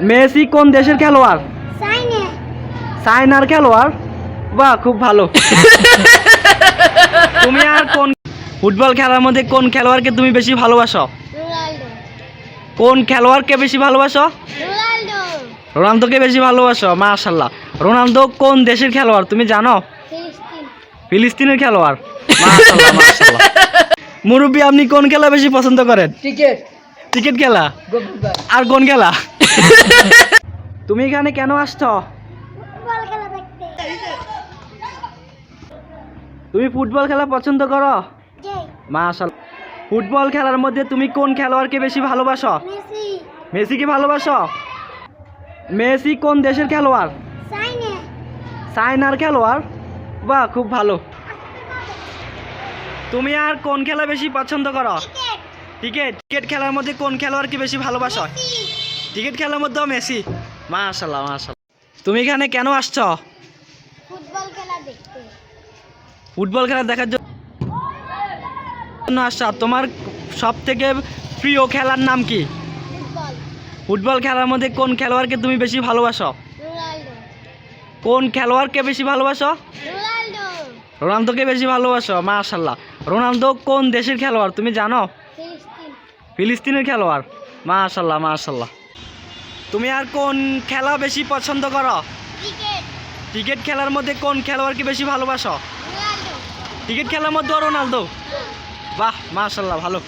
Messi কোন দেশের খেলোয়াড়? চায়নার খেলোয়াড়? বাহ খুব ভালো। তুমি আর কোন ফুটবল খেলার মধ্যে কোন খেলোয়াড়কে তুমি বেশি ভালোবাসো? কোন খেলোয়াড়কে বেশি ভালোবাসো? রোনালদোকে বেশি ভালোবাসো মাশাল্লাহ রোনালদো কোন দেশের খেলোয়াড় তুমি জানো? ফিলিস্তিনের খেলোয়াড়। মুরব্বী আপনি কোন খেলা বেশি পছন্দ করেন? ক্রিকেট। ক্রিকেট খেলা? আর কোন খেলা? তুমি এখানে কেন আসছো? তুমি ফুটবল খেলা পছন্দ করো? মাশাল ফুটবল খেলার মধ্যে তুমি কোন খেলোয়াড়কে বেশি ভালোবাসো? মেসি। মেসিকে ভালোবাসো? মেসি কোন দেশের খেলোয়াড়? চায়নার খেলোয়াড়? বাহ খুব ভালো। তুমি আর কোন খেলা বেশি পছন্দ করো? ক্রিকেট। ক্রিকেট। খেলার মধ্যে কোন খেলোয়াড়কে বেশি ভালোবাসো? ক্রিকেট খেলার মধ্যে মেসি। মাশাল্লাহ মাশাল্লাহ। তুমি এখানে কেন আসছো? ফুটবল খেলা দেখতে। ফুটবল খেলা দেখার জন্য আসছো? তোমার সব থেকে প্রিয় খেলার নাম কি? ফুটবল। খেলার মধ্যে কোন খেলোয়াড়কে তুমি বেশি ভালোবাসো? কোন খেলোয়াড়কে বেশি ভালোবাসো? রোনালদোকে বেশি ভালোবাসো মাশাল্লাহ। রোনালদো কোন দেশের খেলোয়াড় তুমি জানো? ফিলিস্তিনের খেলোয়াড় মাশাল্লাহ মাশাল্লাহ। তুমি আর কোন খেলা বেশি পছন্দ করো? ক্রিকেট। খেলার মধ্যে কোন খেলোয়াড়কে বেশি ভালোবাসো? ক্রিকেট খেলার মধ্যে রোনালদো বাহ মাশাল্লাহ ভালো।